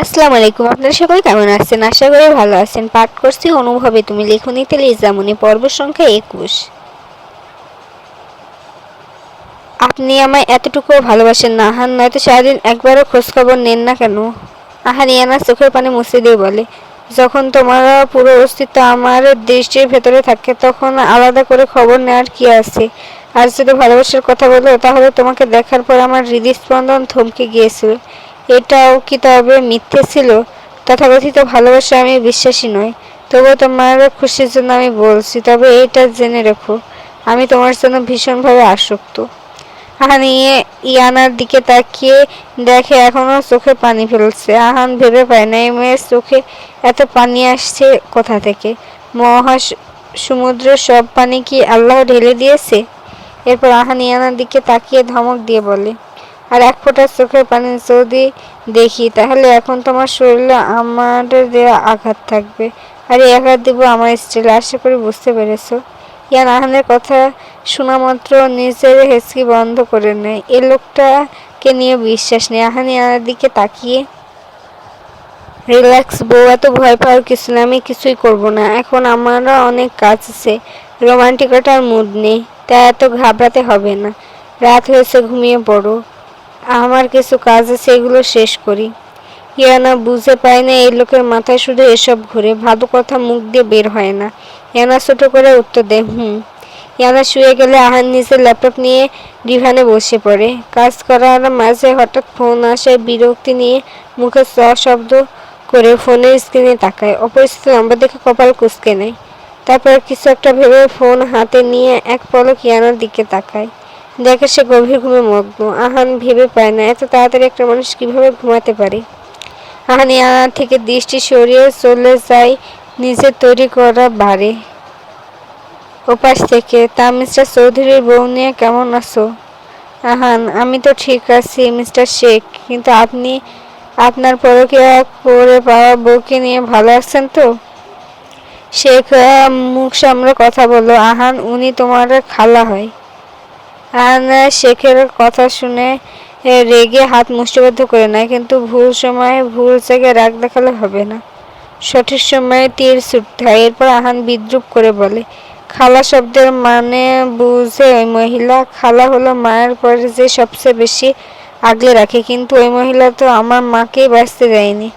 আসসালামু আলাইকুম। আপনারা সকলে কেমন আছেন? আশা করি ভালো আছেন। পাঠ করছি অনুভবে তুমি লেখনীতে লিজামনি পর্ব সংখ্যা একুশ। আপনি আমায় এতটুকুও ভালোবাসেন না। আহান, নয়তো সারাদিন একবারও খোঁজখবর নেন না কেন? আহান, ইয়ানা চোখের পানে মুছে দিয়ে বলে, যখন তোমার পুরো অস্তিত্ব আমার দৃষ্টির ভেতরে থাকে, তখন আলাদা করে খবর নেওয়ার কি আছে? আর যদি ভালোবাসার কথা বলো, তাহলে তোমাকে দেখার পর আমার হৃদস্পন্দন থমকে গিয়েছিল। এটাও কি তবে মিথ্যে ছিল? তথাকথিত ভালোবাসা আমি বিশ্বাসী নয় তবুও তোমার খুশির জন্য আমি বলছি, তবে এটা জেনে রেখো, আমি তোমার জন্য ভীষণভাবে আসক্ত। আহান, ইয়ে- ইয়ানার দিকে তাকিয়ে দেখে এখনও চোখে পানি ফেলছে। আহান ভেবে পায় না, এই মেয়ের চোখে এত পানি আসছে কোথা থেকে? মহা সমুদ্রের সব পানি কি আল্লাহ ঢেলে দিয়েছে? এরপর আহান ইয়ানার দিকে তাকিয়ে ধমক দিয়ে বলে আর এক ফোঁটা চোখের পানি যদি দেখি, তাহলে এখন তোমার শরীরে আমার দেওয়া আঘাত থাকবে। আর এই আঘাত দিব আমার স্টিল আশা করি বুঝতে পেরেছ। ইয়ান আহানের কথা শোনা মাত্র নিজের হেসকি বন্ধ করে নেয়। এ লোকটাকে নিয়ে বিশ্বাস নেই। আহান ইয়ানের দিকে তাকিয়ে, রিল্যাক্স বউ, এত ভয় পাওয়ার কিছু না আমি কিছুই করব না। এখন আমারও অনেক কাজ আছে। রোমান্টিকতার মুড নেই, তাই এত ঘাবড়াতে হবে না। রাত হয়েছে, ঘুমিয়ে পড়ো। আমার কিছু কাজ আছে, এগুলো শেষ করি। ইয়ানা বুঝে পায় না, এই লোকের মাথায় শুধু এসব ঘুরে, ভালো কথা মুখ দিয়ে বের হয় না। ইয়ানা ছোট করে উত্তর দেয়, হুম। ইয়ানা শুয়ে গেলে আহার নিজের ল্যাপটপ নিয়ে ডিভানে বসে পড়ে। কাজ করার মাঝে হঠাৎ ফোন আসায় বিরক্তি নিয়ে মুখে স শব্দ করে ফোনের স্ক্রিনে তাকায়। অপরিচিত নাম্বার দেখে কপাল কুচকে নেয়। তারপর কিছু একটা ভেবে ফোন হাতে নিয়ে এক পলক ইয়ানার দিকে তাকায়। দেখে সে গভীর ঘুমে মগ্ন। আহান ভেবে পায় না, এত তাড়াতাড়ি একটা মানুষ কীভাবে ঘুমাতে পারে? আহান ইয়ানা থেকে দৃষ্টি সরিয়ে চলে যায় নিজের তৈরি করা বাড়ি। ওপাশ থেকে, তা মিস্টার চৌধুরীর বউ নিয়ে কেমন আছো? আহান, আমি তো ঠিক আছি, মিস্টার শেখ, কিন্তু আপনি, আপনার পরকীয়া করে পাওয়া বউকে নিয়ে ভালো আছেন তো? শেখ মুখ সামলে কথা বলল, আহান, উনি তোমার খালা হয়। আহান শেখের কথা শুনে রেগে হাত মুষ্টিবদ্ধ করে নেয়, কিন্তু ভুল সময়ে ভুল জায়গায় রাগ দেখালে হবে না। সঠিক সময়ে তীর ছুটতে হয়। এরপর আহান বিদ্রুপ করে বলে, খালা শব্দের মানে বুঝে ওই মহিলা? খালা হলো মায়ের পরে যে সবচেয়ে বেশি আগলে রাখে, কিন্তু ওই মহিলা তো আমার মাকেই বাঁচতে দেয়নি।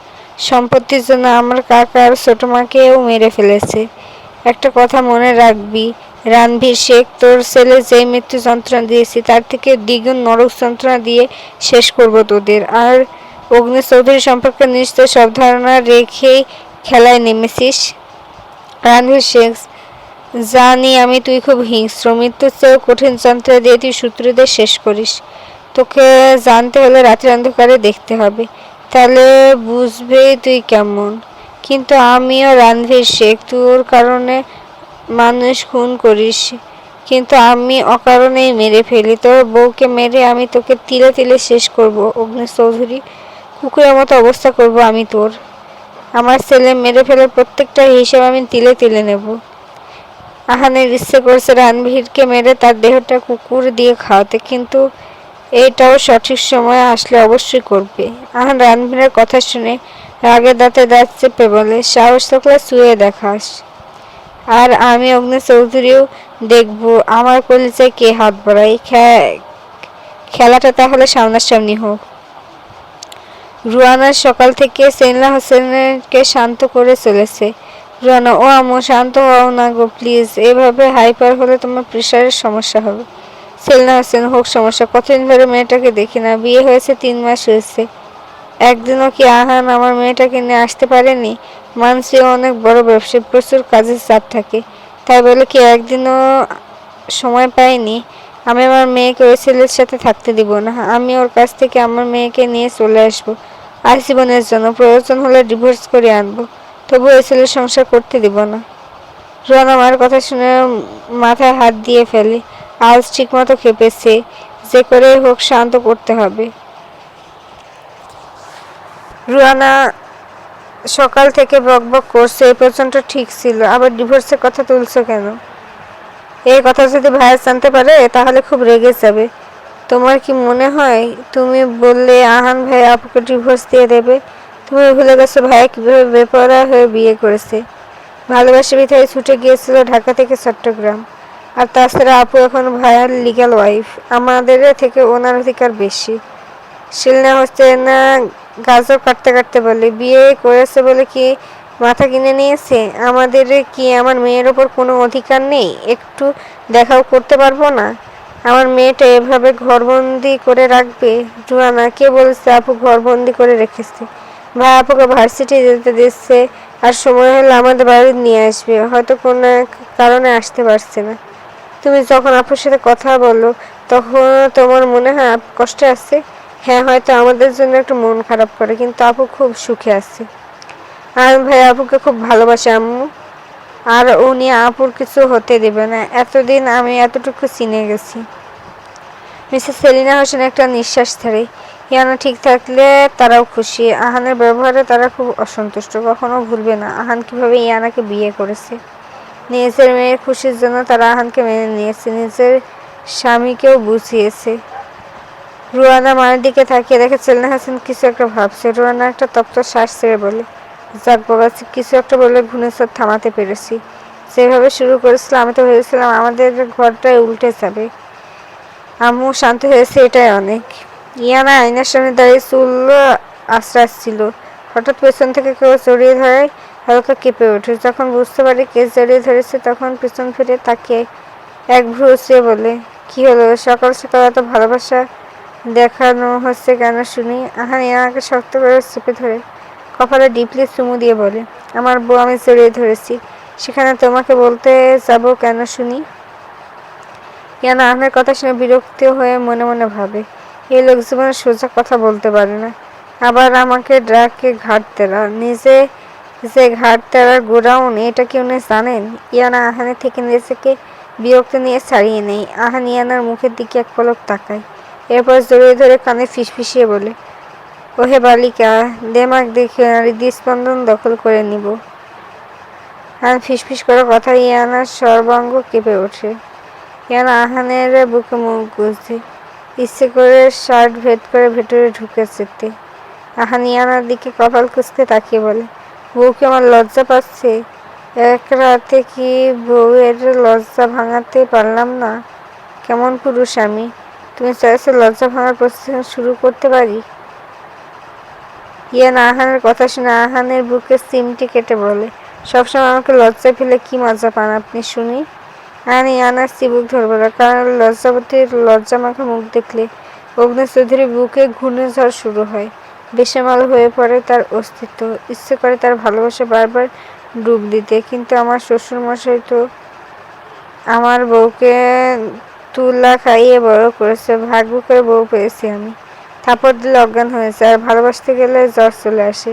সম্পত্তির জন্য আমার কাকা আর ছোট মাকেও মেরে ফেলেছে। একটা কথা মনে রাখবি রানভীর শেখ তোর ছেলে যে মৃত্যু যন্ত্রণা দিয়েছি, তার থেকে দ্বিগুণ নরক যন্ত্রণা দিয়ে শেষ করব তোদের। আর অগ্নি চৌধুরী সম্পর্কে নিশ্চয় সব ধারণা রেখেই খেলায় নেমেছিস। রানভীর শেখ, জানি আমি তুই খুব হিংস্র, মৃত্যুর চেয়েও কঠিন যন্ত্রণা দিয়ে তুই শত্রুদের শেষ করিস। তোকে জানতে হলে রাতের অন্ধকারে দেখতে হবে। তাহলে বুঝবে তুই কেমন। কিন্তু আমিও রানভীর শেখ, তোর কারণে মানুষ খুন করিস। কিন্তু আমি অকারণেই মেরে ফেলি। তোর বউকে মেরে আমি তোকে তিলে তিলে শেষ করব। অগ্নি চৌধুরী কুকুরের মতো অবস্থা করব আমি তোর। আমার ছেলে মেরে ফেলে প্রত্যেকটা হিসেব আমি তিলে তিলে নেব। আহানের ইচ্ছে করছে রানভীরকে মেরে তার দেহটা কুকুর দিয়ে খাওয়াতে, কিন্তু এটাও সঠিক সময় আসলে অবশ্যই করবে। আহান রানভীরের কথা শুনে রাগে দাঁতে দাঁত চেপে বলে, সাহস থাকলে শুয়ে দেখাস। আর আমি অগ্নি চৌধুরীও দেখব। আমার কলিজায় কে হাত বাড়াই খেলাটা তাহলে সামনাসামনি হোক। রুয়ানা সকাল থেকে সেনলা হোসেনকে শান্ত করে চলেছে। রুয়ানা, ও আমু শান্ত হও না গো, প্লিজ। এভাবে হাইপার হলে তোমার প্রেশারের সমস্যা হবে। সেলনা হোসেন, হোক, সমস্যা। কতদিন ধরে মেয়েটাকে দেখি না। বিয়ে হয়েছে তিন মাস হয়েছে। একদিনও কি আহান আমার মেয়েটাকে নিয়ে আসতে পারেনি? মানসি অনেক বড় ব্যবসায়ী প্রচুর কাজের চাপ থাকে। তাই বলে কি একদিনও সময় পাইনি। আমি আমার মেয়েকে ওই ছেলের সাথে থাকতে দিব না। আমি ওর কাছ থেকে আমার মেয়েকে নিয়ে চলে আসব। আজীবনের জন্য প্রয়োজন হলে ডিভোর্স করে আনব। তবু ওই ছেলের সংসার করতে দিব না। রোয়ান আমার কথা শুনে মাথায় হাত দিয়ে ফেলে। আজ ঠিকমতো খেপেছে। যে করে হোক শান্ত করতে হবে। রুয়ানা সকাল থেকে বকবক করছে এই পর্যন্ত ঠিক ছিল। আবার ডিভোর্সের কথা তুলছো কেন? এই কথা যদি ভাইয়া জানতে পারে, তাহলে খুব রেগে যাবে। তোমার কি মনে হয়, তুমি বললে আহান ভাই আপুকে ডিভোর্স দিয়ে দেবে? তুমি ভুলে গেছো ভাইয়া কীভাবে বেপরা হয়ে বিয়ে করেছে। ভালোবাসা বিথায় ছুটে গিয়েছিল ঢাকা থেকে চট্টগ্রাম। আর তাছাড়া আপু এখন ভাইয়ার লিগ্যাল ওয়াইফ আমাদের থেকে ওনার অধিকার বেশি। শিলনা হচ্ছে না গাজর কাটতে কাটতে বলে, বিয়ে করেছে বলে কি মাথা কিনে নিয়েছে? আমাদের কি আমার মেয়ের ওপর কোনো অধিকার নেই? একটু দেখাও করতে পারব না? আমার মেয়েটা এভাবে ঘরবন্দি করে রাখবে? জুয়ানা, কে বলছে আপু ঘরবন্দি করে রেখেছে? ভাই, আপুকে ভার্সিটি যেতে দিচ্ছে আর সময় হলে আমাদের বাড়ি নিয়ে আসবে। হয়তো কোনো কারণে আসতে পারছে না। তুমি যখন আপুর সাথে কথা বলো, তখন তোমার মনে হয় আপু কষ্টে আছে? হ্যাঁ হয়তো আমাদের জন্য একটু মন খারাপ করে, কিন্তু আপু খুব সুখে আছে। আর ভাই, আপুকে খুব ভালোবাসে, আম্মু। আর উনি আপুর কিছু হতে দেবে না। এতদিন আমি এতটুকু চিনে গেছি। মিসেস সেলিনা হোসেন একটা নিঃশ্বাস ছাড়ে ইয়ানা ঠিক থাকলে তারাও খুশি। আহানের ব্যবহারে তারা খুব অসন্তুষ্ট। কখনো ভুলবে না। আহান কীভাবে ইয়ানাকে বিয়ে করেছে? নিজের মেয়ের খুশির জন্য তারা আহানকে মেনে নিয়েছে। নিজের স্বামীকেও বুঝিয়েছে। রুয়ানা মায়ের দিকে তাকিয়ে দেখে সেলিনা হাসান কিছু একটা ভাবছে। রুয়ানা একটা তপ্ত শ্বাস ছেড়ে বলে, যাক বাবা, কিছু একটা বলে ঘূর্ণিঝড় থামাতে পেরেছি। যেভাবে শুরু করেছিলাম, আমি তো ভেবেছিলাম আমাদের ঘরটায় উল্টে যাবে। আম্মু শান্ত হয়েছে, এটাই অনেক। ইয়ানা আয়নার সামনে দাঁড়িয়ে চুল আশ্রাচ্ছিল হঠাৎ পেছন থেকে কেউ জড়িয়ে ধরে হালকা কেঁপে ওঠে। যখন বুঝতে পারি কে জড়িয়ে ধরেছে, তখন পেছন ফিরে তাকে এক ভ্রু বলে, কি হলো? সকাল সকাল এত ভালোবাসা দেখানো হচ্ছে কেন শুনি? আহান ইয়ানাকে শক্ত করে চেপে ধরে, কপালে ডিপলি চুমু দিয়ে বলে, আমার বউ, আমি জড়িয়ে ধরেছি। সেখানে তোমাকে বলতে যাব কেন শুনি? ইয়ানা আহমের কথা শুনে বিরক্ত হয়ে মনে মনে ভাবে, এই লোক জীবনে সোজা কথা বলতে পারে না। আবার আমাকে ডাকে ঘাট তেরা, নিজে যে ঘাট তেরার গোডাউন, এটা কি উনি জানেন? ইয়ানা আহানের থেকে নিজেকে বিরক্ত নিয়ে ছাড়িয়ে নেই আহান ইয়ানার মুখের দিকে এক পলক তাকায়। এরপর জড়িয়ে ধরে কানে ফিসফিসিয়ে বলে, ওহে বালিকা, দেমাক দেখে হৃদস্পন্দন দখল করে নিব। আহান ফিসফিস করে কথা ইয়ানার সর্বাঙ্গ কেঁপে ওঠে। ইয়ানা আহানের বুকে মুখ গুজছে ইচ্ছে করে শার্ট ভেদ করে ভেতরে ঢুকে যেতে। আহান ইয়ানার দিকে কপাল কুচকে তাকিয়ে বলে বউকে আমার লজ্জা পাচ্ছে? এক রাতে কি বউয়ের লজ্জা ভাঙাতে পারলাম না? কেমন পুরুষ আমি? তুমি চাইছো লজ্জা ভাঙার প্রস্তুতি শুরু করতে পারি? ইয়ান আহানের কথা শুনে আহানের বুকে সিমটি কেটে বলে, সবসময় আমাকে লজ্জা ফেলে কি মজা পান আপনি শুনি? আহান ইয়ানার চিবুক ধরবে না, কারণ লজ্জাবতীর লজ্জা মাখা মুখ দেখলে অগ্নি চৌধুরী বুকে ঘূর্ণিঝড় শুরু হয়। বেসামাল হয়ে পড়ে তার অস্তিত্ব, ইচ্ছে করে তার ভালোবাসা বারবার ডুব দিতে, কিন্তু আমার শ্বশুর মশাই তো আমার বউকে তুলা খাইয়ে বড় করেছে ভাগ করে বউ পেয়েছি আমি। থাপড় দিলে অজ্ঞান হয়েছে আর ভালোবাসতে গেলে জ্বর চলে আসে।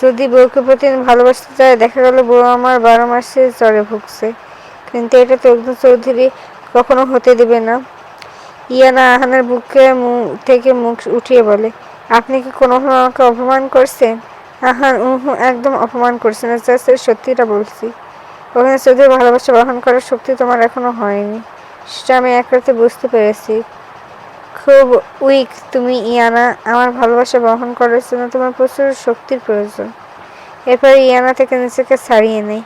যদি বউকে প্রতিদিন ভালোবাসতে যায়, দেখা গেল বউ আমার বারো মাসে জ্বরে ভুগছে। কিন্তু এটা তো অগ্নি চৌধুরী কখনো হতে দেবে না। ইয়ানা আহানের বুকে থেকে মুখ উঠিয়ে বলে, আপনি কি কোনোভাবে আমাকে অপমান করছেন? আহান, উহু, একদম অপমান করছে না সত্যিটা বলছি। ওখানে চৌধুরী ভালোবাসা বহন করার শক্তি তোমার এখনও হয়নি। সেটা আমি এক রাতে বুঝতে পেরেছি। খুব উইক তুমি ইয়ানা, আমার ভালোবাসা বহন করার জন্য তোমার প্রচুর শক্তির প্রয়োজন। এরপরে ইয়ানা থেকে নিজেকে ছাড়িয়ে নেই।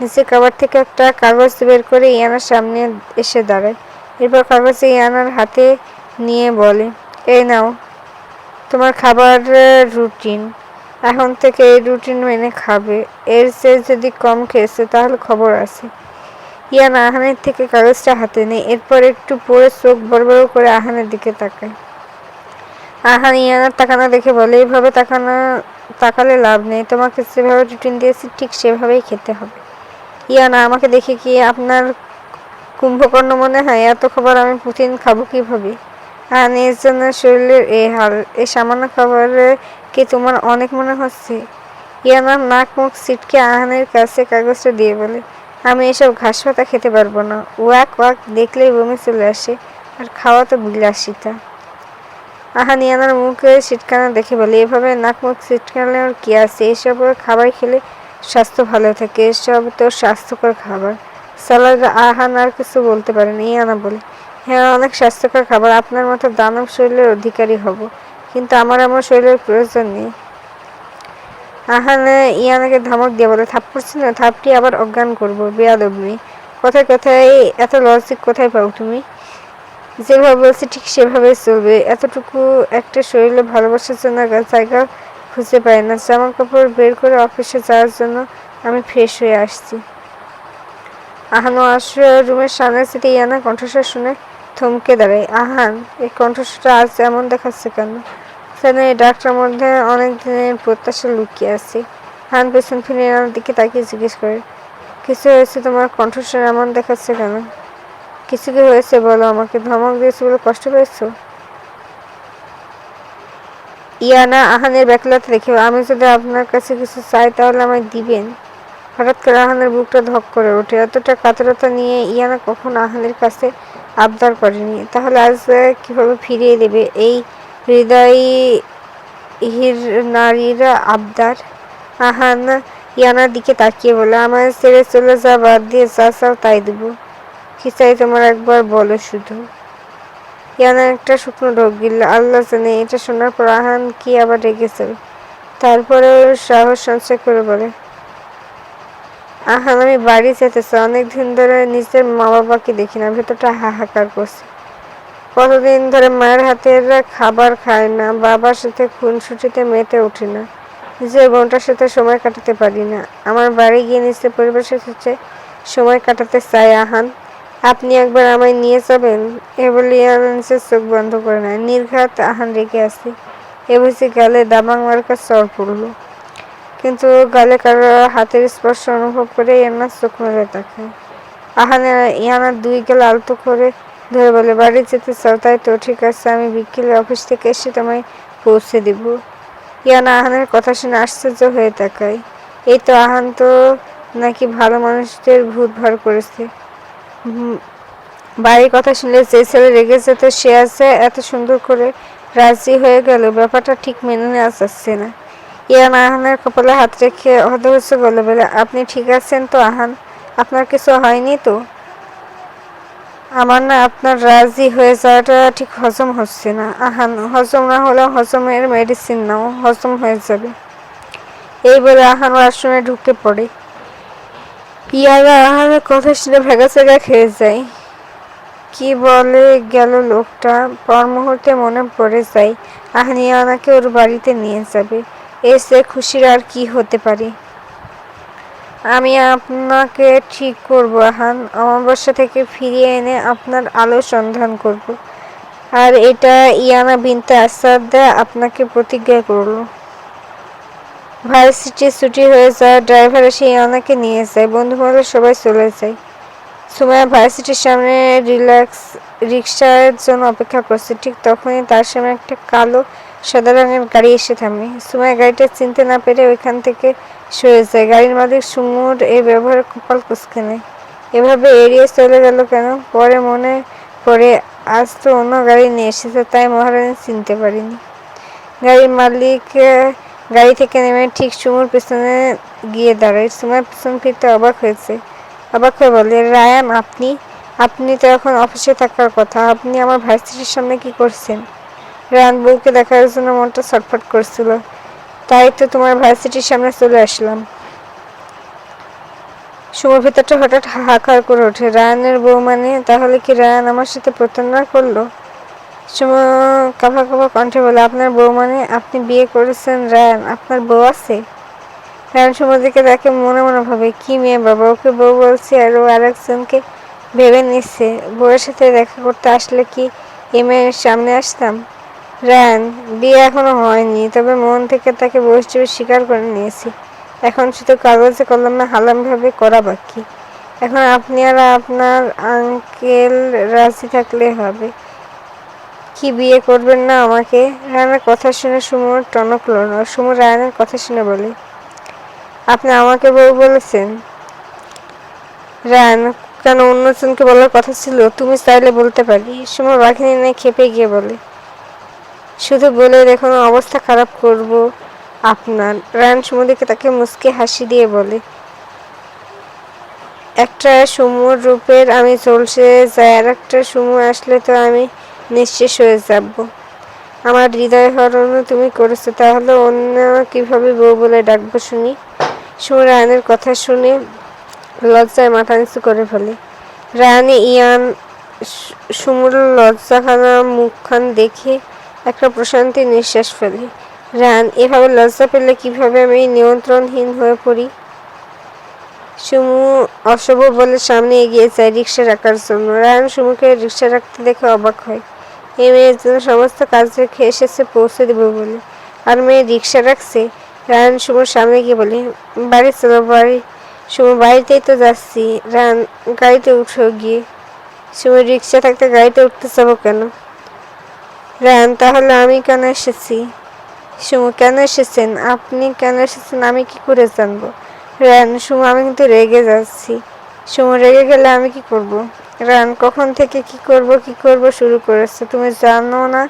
নিচে কাবার থেকে একটা কাগজ বের করে ইয়ানার সামনে এসে দাঁড়ায়। এরপর কাগজে ইয়ানার হাতে নিয়ে বলে এই নাও, তোমার খাবার রুটিন। এখন থেকে এই রুটিন মেনে খাবে। এর চেয়ে যদি কম খেয়েছে, তাহলে খবর আছে। ইয়ান আহানের থেকে কাগজটা হাতে নেই এরপর একটু পরে চোখ বড় করে আহানের দিকে তাকায়। আহান ইয়ানার তাকানো দেখে বলে এইভাবে তাকানো, তাকালে লাভ নেই। তোমাকে যেভাবে রুটিন দিয়েছি, ঠিক সেভাবেই খেতে হবে। ইয়ানা, আমাকে দেখে কি আপনার কুম্ভকর্ণ মনে হয়? এত খাবার আমি প্রতিদিন খাব কীভাবে? আর এর জন্য শরীরের এই হাল এই সামান্য খাবারে কি তোমার অনেক মনে হচ্ছে? ইয়ানার নাক মুখ সিটকে আহানের কাছে কাগজটা দিয়ে বলে আমি এসব ঘাস পাতা খেতে পারব না। ওয়াক ওয়াক, দেখলেই বমি চলে আসে, আর খাওয়া তো বিলাসিতা আহান ইয়ানার মুখে সিটকানা দেখে বলে, এভাবে নাক মুখ সিটকানোর কী আছে? এসব খাবার খেলে স্বাস্থ্য ভালো থাকে, এসব তো স্বাস্থ্যকর খাবার। সালাদ আহান আর কিছু বলতে পারেনি ইয়ানা বলে হ্যাঁ অনেক স্বাস্থ্যকর খাবার। আপনার মতো দানব শরীরের অধিকারী হব, কিন্তু আমার আমার শরীরের প্রয়োজন নেই। আহানা ইয়ানাকে ধমক দিয়ে বলে থাপ্পড়ছি না থাপটি আবার অজ্ঞান করব, বেয়াদব মেয়ে। কোথায় কোথায়, এত লজিক কোথায় পাও তুমি? যেভাবে বলছি, ঠিক সেভাবে চলবে। এতটুকু একটা শরীরে ভালোবাসার জন্য জায়গা খুঁজে পাই না। জামা কাপড় বের করে অফিসে যাওয়ার জন্য আমি ফ্রেশ হয়ে আসছি। আহানো আসর রুমের সামনে সিটে, ইয়ানা কণ্ঠস্বর শুনে থমকে দাঁড়ায়। আহান, এই কণ্ঠস্বরটা আজ এমন দেখাচ্ছে কেন? যেন এই ডাকটার মধ্যে অনেক দিনের প্রত্যাশা লুকিয়ে আছে। হান পেছন ফিরে ইয়ানার দিকে তাকিয়ে জিজ্ঞেস করে, কিছু হয়েছে তোমার কণ্ঠস্বর? এমন দেখাচ্ছে কেন? কিছু কি হয়েছে বলো আমাকে? ধমক দিয়েছে বলে কষ্ট পেয়েছ? ইয়ানা আহানের ব্যাকলাতে রেখে আমি যদি আপনার কাছে কিছু চাই তাহলে আমায় দিবেন। হঠাৎ করে আহানের বুকটা ধক করে ওঠে। এতটা কাতরতা নিয়ে ইয়ানা কখনো আহানের কাছে আবদার করেনি। তাহলে আজ কীভাবে ফিরিয়ে দেবে? এই হৃদয় হির নারীরা আবদার। আহান ইয়ানার দিকে তাকিয়ে বলে আমার ছেড়ে চলে যা, বাদ দিয়ে যা চাও তাই দেবো। কি চাই তোমার একবার বলো শুধু। ইয়ানা একটা শুকনো ঢোক গিল আল্লাহ জানে, এটা শোনার পর আহান কি আবার রেগেছে তারপরে সাহস সঞ্চয় করে বলে, আহান, আমি বাড়ি যেতেছি অনেক দিন ধরে নিজের মা বাবাকে দেখি না, ভেতরটা হাহাকার করছে। কতদিন ধরে মায়ের হাতের খাবার খায় না, বাবার সাথে খুনসুটিতে মেতে উঠি না। নিজের বোনটার সাথে সময় কাটাতে পারি না। আমার বাড়ি গিয়ে নিজের পরিবেশের সাথে সময় কাটাতে চাই, আহান। আপনি একবার আমায় নিয়ে যাবেন? এ বলে ইয়ানসের চোখ বন্ধ করে নেয়। নির্ঘাত আহান রেখে আসি। এ বুঝি গালে দাবাং মার্কার চর পড়ল। কিন্তু গালে কারও হাতের স্পর্শ অনুভব করে ইয়ানার চোখ মেরে তাকে। আহানে ইয়ানা দুই গেলে আলতো করে ধরে বলে, বাড়ি যেতে চাও, তাই তো, ঠিক আছে, আমি বিকেলে অফিস থেকে এসে তোমায় পৌঁছে দিব। ইয়ানা আহানের কথা শুনে আশ্চর্য হয়ে তাকায়। এই তো আহান তো নাকি ভালো মানুষদের ভূত ভার করেছে। বাড়ির কথা শুনলে যে ছেলে রেগে যেত, সে আছে এত সুন্দর করে রাজি হয়ে গেল, ব্যাপারটা ঠিক মেনে নেওয়া যাচ্ছে না। ইয়ান আহানের কপালে হাত রেখে হতহস বলে বলে, আপনি ঠিক আছেন তো আহান? আপনার কিছু হয়নি তো? আমার না আপনার রাজি হয়ে যাওয়াটা ঠিক হজম হচ্ছে না। আহান, হজম না হলে হজমের মেডিসিন নাও, হজম হয়ে যাবে। এই বলে আহান ওয়াশরুমে ঢুকে পড়ে। পিয়ারা আহারের কথা শুনে ভেগা চেগা খেয়ে যায়। কি বলে গেল লোকটা? পর মুহূর্তে মনে পড়ে যায় আহানিয়ানাকে ওর বাড়িতে নিয়ে যাবে। এসে খুশির আর কি হতে পারে? আমি আপনাকে ঠিক করব, আহান। অমাবস্যা থেকে ফিরিয়ে এনে আপনার আলো সন্ধান করব। আর এটা ইয়ানা বিনতে আসাদ আপনাকে প্রতিজ্ঞা করল। ভার্সিটি ছুটি হয়ে যায় ড্রাইভার এসে ইয়ানাকে নিয়ে যায়। বন্ধু বান্ধব সবাই চলে যায়। সুমায়া ভার্সিটির সামনে রিল্যাক্স রিক্সার জন্য অপেক্ষা করছে। ঠিক তখনই তার সামনে একটা কালো সাদা রঙের গাড়ি এসে থামে। সুমায়া গাড়িটা চিনতে না পেরে ওইখান থেকে সরে যায়। গাড়ির মালিক সুমুর এই ব্যবহারে কপাল কুচকে নেয়। এভাবে এড়িয়ে চলে গেল কেন? পরে মনে পড়ে, আজ তো অন্য গাড়ি নিয়ে এসেছে, তাই মহারানী চিনতে পারিনি। গাড়ির মালিক গাড়ি থেকে নেমে ঠিক সুমুর পেছনে গিয়ে দাঁড়ায়। সুমার পেছন ফিরতে অবাক হয়েছে। অবাক হয়ে বলে, রায়ান, আপনি? আপনি তো এখন অফিসে থাকার কথা। আপনি আমার ভার্সিটির সামনে কি করছেন? রায়ান বউকে দেখার জন্য মনটা ছটফট করছিল। তাই তো তোমার ভার্সিটির সামনে চলে আসলাম। সময় ভেতরটা হঠাৎ হাহাকার করে ওঠে। রায়ানের বউ মানে তাহলে কি রায়ান আমার সাথে প্রতারণা করল? সময় কাভা কাভা কণ্ঠে বলে, আপনার বউ মানে আপনি বিয়ে করেছেন রায়ান, আপনার বউ আছে? রায়ান সমুদ্রকে দেখে মনে মনে ভাবে, কি মেয়ে বাবা, ওকে বউ বলছে আর ও আর একজনকে ভেবে নিচ্ছে। বউয়ের সাথে দেখা করতে আসলে কি এ মেয়ের সামনে আসতাম? রায়ান বিয়ে এখনও হয়নি, তবে মন থেকে তাকে হিসেবে স্বীকার করে নিয়েছি। এখন শুধু কাগজে কলমে হালামভাবে করা বাকি। এখন আপনি আর আপনার আঙ্কেল রাজি থাকলে হবে। কি বিয়ে করবেন না আমাকে? রায়নের কথা শুনে সুমুর টনক না সুমুর রায়নের কথা শুনে বলে, আপনি আমাকে বউ বলেছেন? রায়ন কেন অন্যজনকে বলার কথা ছিল? তুমি চাইলে বলতে পারি। সুমুর বাঘিনী নিয়ে খেপে গিয়ে বলে শুধু বলে দেখুন অবস্থা খারাপ করব আপনার। রান সুমুদিকে তাকে মুসকে হাসি দিয়ে বলে, একটা সুমুর রূপের আমি চলছে যাই আর একটা সুমু আসলে তো আমি নিঃশেষ হয়ে যাব। আমার হৃদয় হরণও তুমি করেছ, তাহলে অন্য কীভাবে বউ বলে ডাকবো শুনি? সুমু রায়ানের কথা শুনে লজ্জায় মাথা নিচু করে ফেলে। রায়ানি ইয়ান সুমুর লজ্জাখানা মুখখান দেখে একটা প্রশান্তি নিঃশ্বাস ফেলি। রান, এভাবে লজ্জা পেলে কীভাবে আমি নিয়ন্ত্রণহীন হয়ে পড়ি? সুমু অশুভ বলে সামনে এগিয়ে যায় রিক্সা রাখার জন্য। রায়ান সুমুকে রিক্সা রাখতে দেখে অবাক হয়। এই মেয়ের জন্য সমস্ত কাজ রেখে এসেছে, পৌঁছে দেবো বলে। আর মেয়ে রিক্সা রাখছে। রায়ান সুমুর সামনে গিয়ে বলে, বাড়ি চলো, বাড়ি সুমু, বাড়িতেই তো যাচ্ছি। রান গাড়িতে উঠো গিয়ে, সুমু রিক্সা থাকতে গাড়িতে উঠতে যাব কেন? রায়ান তাহলে আমি কেন এসেছি? সুমু, কেন এসেছেন? আপনি কেন এসেছেন? আমি কি করে জানব? রায়ান সুমু, আমি কিন্তু রেগে যাচ্ছি। সুমু, রেগে গেলে আমি কি করব। রান কখন থেকে কি করব কি করব শুরু করেছে? তুমি জানো না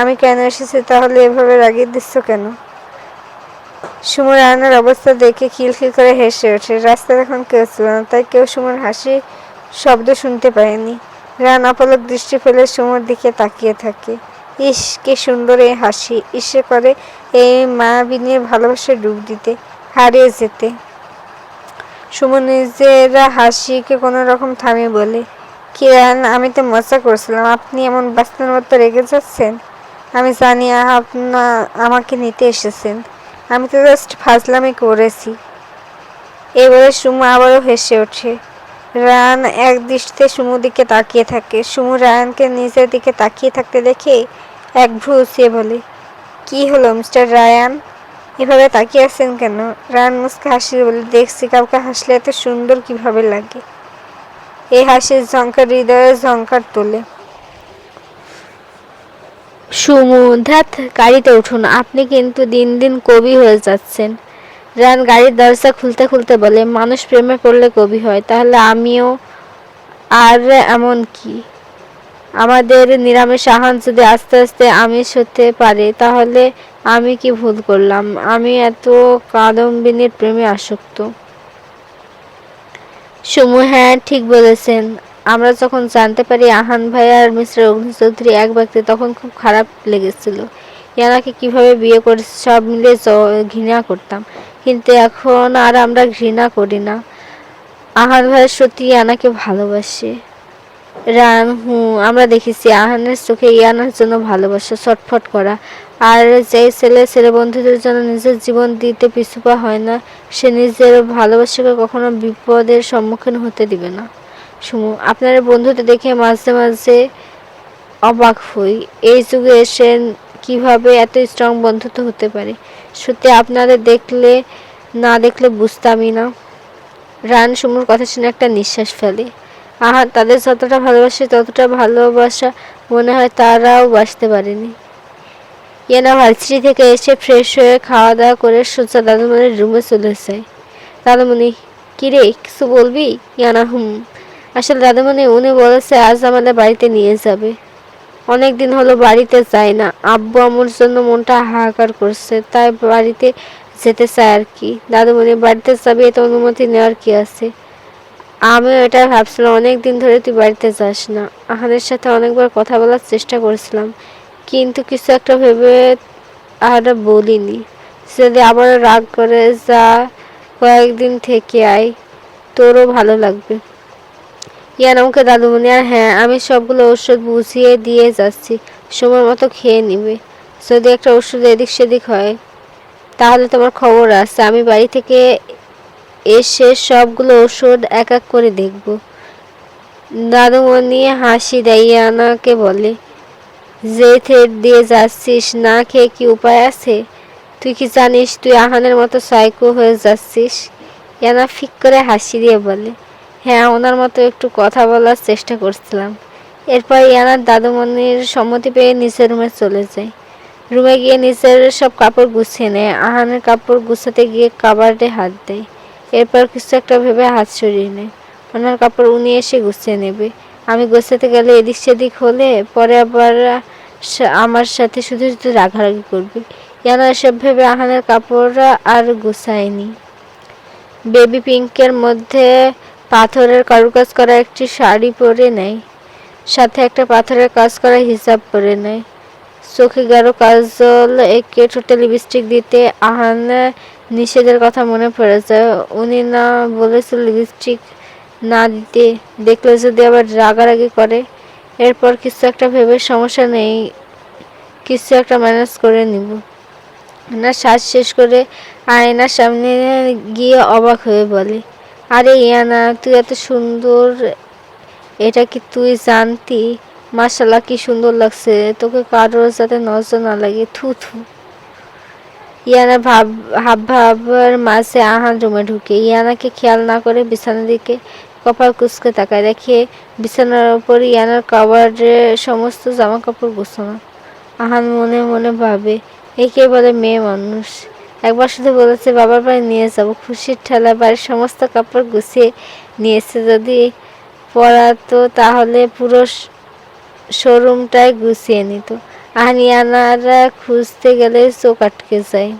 আমি কেন এসেছি, তাহলে এভাবে রাগিয়ে দিচ্ছ কেন? সুমু রায়ানের অবস্থা দেখে খিলখিল করে হেসে ওঠে। রাস্তায় এখন কেউ ছিল না, তাই কেউ সুমুর হাসি, শব্দ শুনতে পায়নি। রান অপলক দৃষ্টি ফেলে সুমুর দিকে তাকিয়ে থাকে। ইস, কি সুন্দর হাসি। ইসে করে এই মায়াবিনীর ভালোবাসা ডুব দিতে, হারিয়ে যেতে। সুমন, নিজেরা হাসিকে কোনো রকম থামিয়ে বলে কিরান আমি তো মজা করছিলাম। আপনি এমন বাস্তবের মতো রেগে যাচ্ছেন? আমি জানি আপনা, আমাকে নিতে এসেছেন। আমি তো জাস্ট ফাজলামি করেছি। এবারে সুমু আবারও হেসে ওঠে। রায়ান এক দৃষ্টিতে সুমুর দিকে তাকিয়ে থাকে। সুমু রায়ানকে নিজের দিকে তাকিয়ে থাকতে দেখে এক ভ্রু উঁচিয়ে বলে, কি হলো, মিস্টার রায়ান? এভাবে তাকিয়ে আছেন কেন? রায়ান মুসকে হাসি বলে, দেখছি কাউকে হাসলে এত সুন্দর কীভাবে লাগে? এই হাসির ঝঙ্কার হৃদয়ে ঝঙ্কার তোলে। সুমু ধ্যাত গাড়িতে উঠুন, আপনি কিন্তু দিন দিন কবি হয়ে যাচ্ছেন। রান গাড়ির দরজা খুলতে খুলতে বলে, মানুষ প্রেমে পড়লে কবি হয়, তাহলে আমিও, আর এমন কি? আমাদের নিরামিষ আহান যদি আস্তে আস্তে আমিষ হতে পারে, তাহলে আমি কি ভুল করলাম? আমি এত কাদম্বিনীর প্রেমে আসক্ত। সুমু হ্যাঁ ঠিক বলেছেন। আমরা যখন জানতে পারি আহান ভাই আর মিস্টার অগ্নি চৌধুরী এক ব্যক্তি, তখন খুব খারাপ লেগেছিল। ইয়ানাকে কীভাবে বিয়ে করেছে সব মিলে ঘৃণা করতাম। কিন্তু এখন আর আমরা ঘৃণা করি না। আহান ভাই সত্যি ইয়ানাকে ভালোবাসে। আমরা দেখেছি আহানের চোখে ইয়ানার জন্য ভালোবাসা, ছটফট করা। আর যে ছেলে ছেলে বন্ধুদের জন্য নিজের জীবন দিতে পিছুপা হয় না, সে নিজের ভালোবাসাকে কখনো বিপদের সম্মুখীন হতে দিবে না। সুমু আপনার বন্ধুদের দেখে মাঝে মাঝে অবাক হই। এই যুগে এসে কীভাবে এত স্ট্রং বন্ধুত্ব হতে পারে? সত্যি আপনাদের দেখলে, না দেখলে বুঝতামই না। রান সুমুর কথা শুনে একটা নিঃশ্বাস ফেলে। আহা, তাদের যতটা ভালোবাসে, ততটা ভালোবাসা মনে হয় তারাও বাসতে পারেনি। ইয়ানা ভার্সিটি থেকে এসে ফ্রেশ হয়ে খাওয়া দাওয়া করে সোজা দাদুমণির রুমে চলে যায়। দাদুমণি, কিরে, কিছু বলবি? ইয়ানা, হুম। আসলে দাদুমণি, উনি বলেছে আজ আমাদের বাড়িতে নিয়ে যাবে। অনেক দিন হলো বাড়িতে যায় না। আব্বু আমুর জন্য মনটা হাহাকার করছে, তাই বাড়িতে যেতে চায় আর কি। দাদুমণি, বাড়িতে যাবে এতে অনুমতি নেওয়ার কি আছে? আমিও এটা ভাবছিলাম অনেক দিন ধরে তুই বাড়িতে যাস না। আহানের সাথে অনেকবার কথা বলার চেষ্টা করেছিলাম, কিন্তু কিছু একটা ভেবে আর বলিনি। যদি আবার রাগ করে, যা, কয়েকদিন থেকে আয়, তোরও ভালো লাগবে। ইয়ান আমাকে দাদুমণি আর হ্যাঁ আমি সবগুলো ওষুধ বুঝিয়ে দিয়ে যাচ্ছি, সময় মতো খেয়ে নিবে। যদি একটা ওষুধ এদিক সেদিক হয়, তাহলে তোমার খবর আছে। আমি বাড়ি থেকে এসে সবগুলো ওষুধ এক এক করে দেখব। দাদুমণি হাসি দেয় ইয়ানাকে বলে, যে থ্রেড দিয়ে যাচ্ছিস, না খেয়ে কি উপায় আছে? তুই কি জানিস, তুই আহানের মতো সাইকো হয়ে যাচ্ছিস? ইয়ানা ফিক করে হাসি দিয়ে বলে হ্যাঁ ওনার মতো একটু কথা বলার চেষ্টা করছিলাম। এরপর ইয়ানার দাদুমণির সম্মতি পেয়ে নিচের রুমে চলে যায়। রুমে গিয়ে নিচের সব কাপড় গুছিয়ে নেয়। আহানের কাপড় গুছাতে গিয়ে কাবার্ডে হাত দেয়। এরপর কিছু একটা ভেবে হাত সরিয়ে নেয়। ওনার কাপড় উনি এসে গুছিয়ে নেবে। আমি গোছাতে গেলে এদিক সেদিক হলে পরে আবার আমার সাথে শুধু শুধু রাগারাগি করবে। ইয়ানা এসব ভেবে আহানের কাপড় আর গুছায়নি। বেবি পিঙ্কের মধ্যে পাথরের কারুকাজ করা একটি শাড়ি পরে নেয়। সাথে একটা পাথরের কাজ করা হিসাব পরে নেয়। চোখে গাঢ় কাজল, একে ঠোঁটে লিপস্টিক দিতে আহান নিষেধের কথা মনে পড়ে যায় উনি না বলেছিল লিপস্টিক না দিতে, দেখলে যদি আবার রাগারাগি করে। এরপর কিছু একটা ভেবে সমস্যা নেই, কিছু একটা ম্যানেজ করে নিব। না শ্বাস শেষ করে আয়নার সামনে গিয়ে অবাক হয়ে বলে, আরে ইয়ানা, তুই এত সুন্দর, এটা কি তুই জানতি? মাশাল্লাহ কি সুন্দর লাগছে। তোকে কারোর যাতে নজর না লাগে। থু থু। ইয়ানা ভাব হাব ভাবার মাঝে আহান রুমে ঢুকে। ইয়ানাকে খেয়াল না করে বিছানার দিকে কপাল কুচকে তাকায়। দেখে বিছানার ওপর ইয়ানার কাবারে সমস্ত জামা কাপড় গোছানো। আহান মনে মনে ভাবে একে বলে মেয়ে মানুষ? একবার শুধু বলেছে, বাবার বাড়ি নিয়ে যাব। খুশির ঠেলা বাড়ির সমস্ত কাপড় গুছিয়ে নিয়েছে। যদি পরাতো তাহলে পুরো শোরুমটাই গুছিয়ে নিত। আহানিয়ানারা খুঁজতে গেলে চোখ আটকে যায়।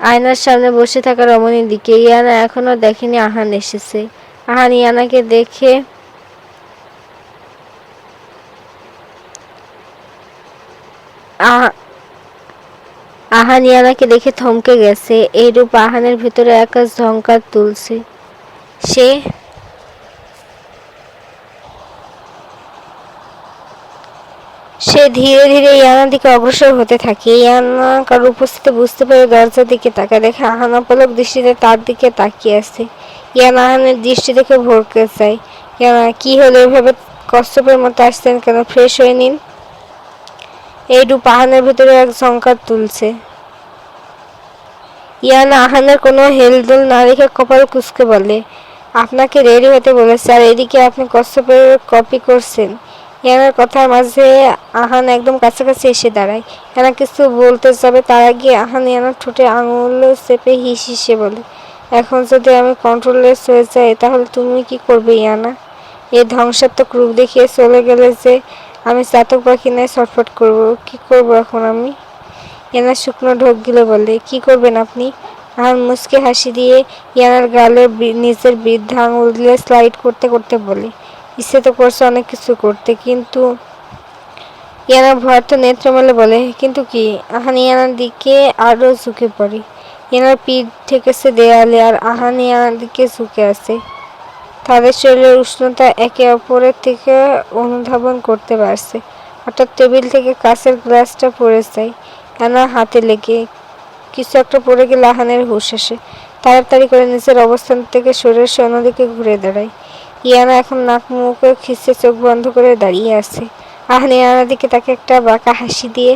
আয়নার সামনে বসে থাকা রমণীর দিকে ইয়ানা এখনও দেখেনি আহান এসেছে। আহান ইয়ানাকে দেখে আহা- আহান ইয়ানাকে দেখে থমকে গেছে। এইরূপ আহানের ভিতরে একা ঝঙ্কার তুলছে। সে সে ধীরে ধীরে ইয়ানার দিকে অগ্রসর হতে থাকে। ইয়ানা কারও উপস্থিতি বুঝতে পেরে দরজার দিকে তাকায় দেখে আহানা পলক দৃষ্টিতে তার দিকে তাকিয়ে আছে। ইয়ানা আহানের দৃষ্টি দেখে ভরকে যায়। ইয়ানা, কি হলো? এভাবে কষ্টপের মতো আসছেন কেন? ফ্রেশ হয়ে নিন। এইরূপ আহানের ভিতরে এক সংকার তুলছে। ইয়ানা আহানের কোনো হেলদোল না রেখে কপাল কুচকে বলে, আপনাকে রেডি হতে বলেছে। আর এদিকে আপনি কষ্টপের কপি করছেন। ইয়ানার কথার মাঝে আহান একদম কাছাকাছি এসে দাঁড়ায়। ইয়ানা কিছু বলতে যাবে, তার আগে আহান ইয়ানার ঠোঁটে আঙুল চেপে হিস হিসে বলে, এখন যদি আমি কন্ট্রোললেস হয়ে যাই, তাহলে তুমি কি করবে ইয়ানা? এই ধ্বংসাত্মক রূপ দেখিয়ে চলে গেলে যে আমি চাতক পাখি নয় ছটফট করব, কি করব এখন আমি? ইয়ানা শুকনো ঢোক গিলে বলে, কি করবেন আপনি? আহান মুচকে হাসি দিয়ে ইয়ানার গালে নিজের বৃদ্ধা আঙুল দিয়ে স্লাইড করতে করতে বলে ইচ্ছে তো করছে অনেক কিছু করতে, কিন্তু ইয়ানা ভয়ার্থ নেত্র মেলে বলে। কিন্তু কি, আহান ইয়ানার দিকে আরও ঝুঁকে পড়ে। ইয়ানার পিঠ ঠেকেছে দেয়ালে আর আহান ইয়ানার দিকে ঝুঁকে আছে। তাদের শরীরের উষ্ণতা একে অপরের থেকে অনুধাবন করতে পারছে হঠাৎ টেবিল থেকে কাঁচের গ্লাসটা পড়ে যায় ইয়ানার হাতে লেগে। কিছু একটা পড়ে গেলে আহানের হুঁশ আসে। তাড়াতাড়ি করে নিজের অবস্থান থেকে সরে সে অন্যদিকে ঘুরে দাঁড়ায়। ইয়ানা এখন নাক মুখে খিসে চোখ বন্ধ করে দাঁড়িয়ে আছে। আহান ইয়ানার দিকে তাকে একটা বাঁকা হাসি দিয়ে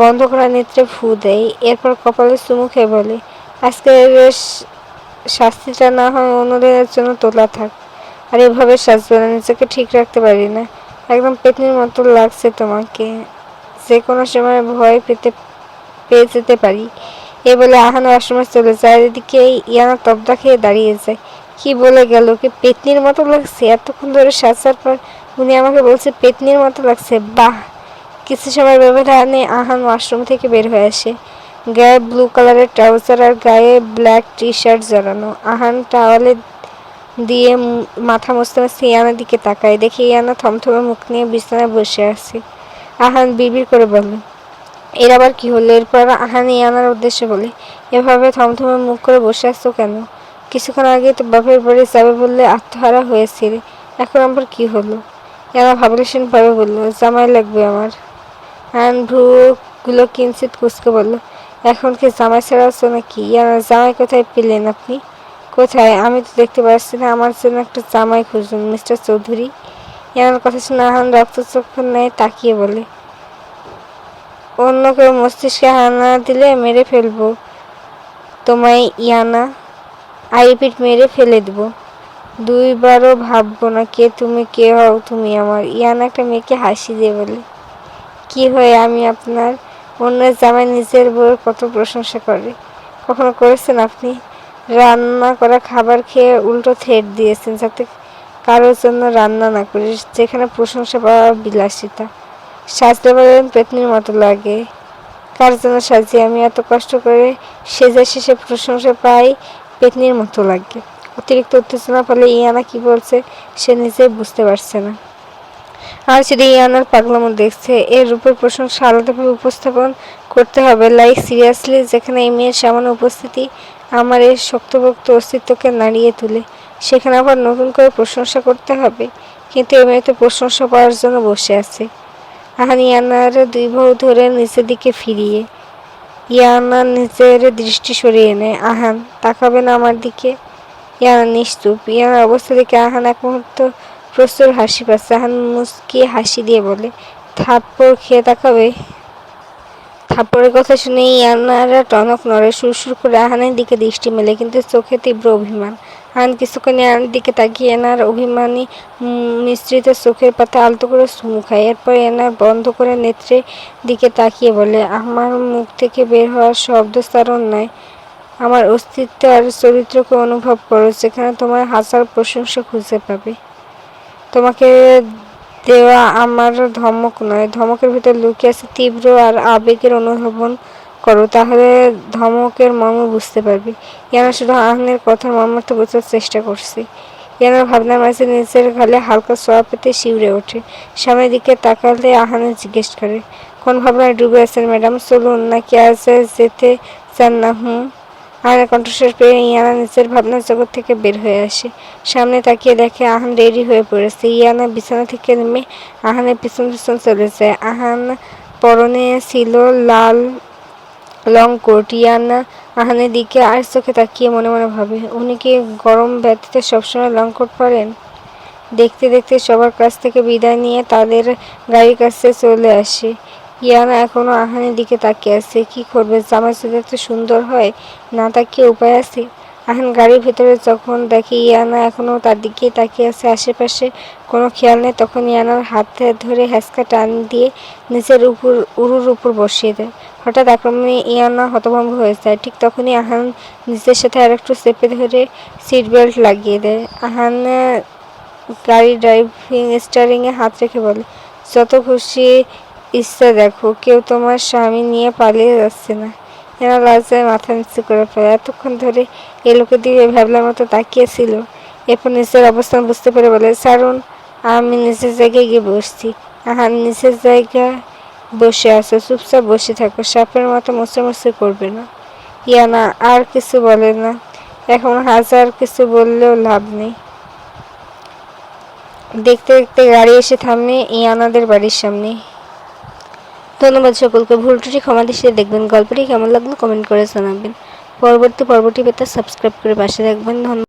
বন্ধ করা নেত্রে ফু দেয়, এরপর কপালে চুমু খেয়ে বলে, আজকে বেশ শাস্তিটা না হয় অন্যদিনের জন্য তোলা থাক, আর এভাবে সাজবে না, নিজেকে ঠিক রাখতে পারি না। একদম পেতনির মতো লাগছে তোমাকে, যে কোনো সময় ভয় পেতে, পেয়ে যেতে পারি। এ বলে আহান আশ্রমে চলে যায়, এদিকে ইয়ানা তবদা খেয়ে দাঁড়িয়ে যায়। কি বলে গেল? কি পেতনির মতো লাগছে? এতক্ষণ ধরে সাজার পর উনি আমাকে বলছে, পেতনির মতো লাগছে। বাহ! কিছু সময় ব্যবধানে আহান ওয়াশরুম থেকে বের হয়ে আসে। গায়ে ব্লু কালারের ট্রাউজার আর গায়ে ব্ল্যাক টি শার্ট জড়ানো। আহান টাওয়ালে দিয়ে মাথা মুছতে মুছতে ইয়ানার দিকে তাকায়। দেখে ইয়ানা থমথমে মুখ নিয়ে বিছানায় বসে আছে। আহান বিড়বিড় করে বলল এর আবার কি হলো? এরপর আহান ইয়ানার উদ্দেশ্যে বলে, এভাবে থমথমে মুখ করে বসে আসছো কেন? কিছুক্ষণ আগে তো বাপের বাড়ি যাবে বললে আত্মহারা হয়েছিলে। এখন আমার কি হলো? ইয়ানা ভাবলেশন পাবে বলল জামাই লাগবে আমার। আহান ভ্রুগুলো কিঞ্চিত কুচকে বলল, এখন কি জামাই ছাড়া আছো নাকি? ইয়ানা, জামাই কোথায় পেলেন আপনি? কোথায়? আমি তো দেখতে পাচ্ছি না, আমার জন্য একটা জামাই খুঁজুন, মিস্টার চৌধুরী। ইয়ানার কথা শুনে আহান রক্তচক্ষু নেয় তাকিয়ে বলে, অন্য কেউ মস্তিষ্কে হানা দিলে মেরে ফেলব। তোমায় ইয়ানা আই রিপিট মেরে ফেলে দেবো। দুইবারও ভাববো না কে তুমি, কে হও তুমি আমার। ইয়ান একটা মেয়েকে হাসি দিয়ে বলে, কি হয় আমি আপনার অন্যের জামাই নিজের বউয়ের কত প্রশংসা করে। কখনো করেছেন আপনি? রান্না করা খাবার খেয়ে উল্টো থেট দিয়েছেন যাতে কারোর জন্য রান্না না করি যেখানে প্রশংসা পাওয়া বিলাসিতা। সাজতে পারেন পেতনির মতো লাগে। কার জন্য সাজি আমি এত কষ্ট করে সেজে শেষে প্রশংসা পাই পেতনির মতো লাগে। অতিরিক্ত উত্তেজনা ফলে ইয়ানা কি বলছে, সে নিজে বুঝতে পারছে না। আর সেটা ইয়ানার পাগলামো দেখছে, এর রূপের প্রশংসা আলাদাভাবে উপস্থাপন করতে হবে। লাইক, সিরিয়াসলি, যেখানে এই মেয়ের সামান্য উপস্থিতি আমার এই শক্তভক্ত অস্তিত্বকে নাড়িয়ে তুলে, সেখানে আবার নতুন করে প্রশংসা করতে হবে। কিন্তু এই মেয়ে তো প্রশংসা পাওয়ার জন্য বসে আছে। আহান ইয়ানার দুই বাহু ধরে নিচের দিকে ফিরিয়ে ইয়ানা নিজের দৃষ্টি সরিয়ে নেয়। আহান, তাকাবে না আমার দিকে? ইয়ানা নিশ্চুপ। ইয়ানার অবস্থা দেখে আহান এক মুহূর্ত প্রচুর হাসি পাচ্ছে। আহান মুসকি হাসি দিয়ে বলে, থাপ্পড় খেয়ে তাকাবে? থাপ্পড়ের কথা শুনে ইয়ানারা টনক নড়ে। সুরসুর করে আহানের দিকে দৃষ্টি মেলে, কিন্তু চোখে তীব্র অভিমান। আহান কিছুক্ষণ দিকে তাকিয়ে এনার অভিমানী মিশ্রিত চোখের পাতা আলতো করে চুমু খায়। এরপর এনার বন্ধ করে নেত্রের দিকে তাকিয়ে বলে, আমার মুখ থেকে বের হওয়ার শব্দস্তারণ নয় আমার অস্তিত্ব আর চরিত্রকে অনুভব করো, যেখানে তোমার হাজার প্রশংসা খুঁজে পাবে। তোমাকে দেওয়া আমার ধমক নয়। ধমকের ভিতর লুকিয়ে আছে তীব্র আর আবেগের অনুধাবন করো, তাহলে ধমকের মর্ম বুঝতে পারবে। ইয়ানা শুধু আহনের কথার মর্মার্থ বোঝার চেষ্টা করছে। ইয়ানার ভাবনার মাঝে নিজের গালে হালকা সোয়া পেতে শিউরে ওঠে। সামনের দিকে তাকালে আহানে জিজ্ঞেস করে, কোন ভাবনায় ডুবে আছেন ম্যাডাম? চলুন, নাকি আজ যেতে চান না হুম? আহানের কণ্ঠস্বর পেয়ে ইয়ানা নিজের ভাবনার জগৎ থেকে বের হয়ে আসে। সামনে তাকিয়ে দেখে আহান রেডি হয়ে পড়েছে। ইয়ানা বিছানা থেকে নেমে আহানের পিছন পিছন চলে যায়। আহান পরনে ছিল লাল লং কোট ইয়ানা আহানের দিকে আর চোখে তাকিয়ে মনে মনে ভাবে, উনি কি গরম ব্যতীতে সবসময় লং কোট পরেন? দেখতে দেখতে সবার কাছ থেকে বিদায় নিয়ে তাদের গাড়ির কাছে চলে আসে। ইয়ানা এখনও আহানের দিকে তাকিয়ে আছে। কি করবে? জামা সুদের তো সুন্দর হয়, না তাকিয়ে উপায় আছে? আহান গাড়ির ভেতরে যখন দেখি ইয়ানা এখনও তার দিকেই তাকিয়ে আছে আশেপাশে কোনো খেয়াল নেই তখন ইয়ানার হাতে ধরে হ্যাসকা টান দিয়ে নিচের উপর উরুর উপর বসিয়ে দেয়। হঠাৎ আক্রমণে ইয়ানা হতভম্ব হয়ে যায়। ঠিক তখনই আহান নিজের সাথে আর একটু চেপে ধরে সিট বেল্ট লাগিয়ে দেয়। আহান আহ, গাড়ি ড্রাইভিং স্টারিংয়ে হাত রেখে বলে যত খুশি ইচ্ছা দেখো কেউ তোমার স্বামী নিয়ে পালিয়ে যাচ্ছে না। এরা লজ্জায় মাথা নিচু করে ফেলে এতক্ষণ ধরে এ লোকের দিকে ভ্যাবলার মতো তাকিয়েছিল। এরপর নিজের অবস্থান বুঝতে পেরে বলে, সারুন, আমি নিজের জায়গায় গিয়ে বসছি। আহার নিজের জায়গায় বসে আছো, চুপচাপ বসে থাকো। সাপের মতো মুছে মুছে করবে না। ইয়ানা আর কিছু বলে না। এখন হাজার কিছু বললেও লাভ নেই। দেখতে দেখতে গাড়ি এসে থামে ইয়ানাদের বাড়ির সামনে। ধন্যবাদ সকলকে। ভুল ক্ষমা দৃষ্টিতে দেখবেন। গল্পটি কেমন লাগল কমেন্ট করে জানাবেন। পরবর্তী পর্বটি পেতে সাবস্ক্রাইব করে পাশে রাখবেন ধন্যবাদ।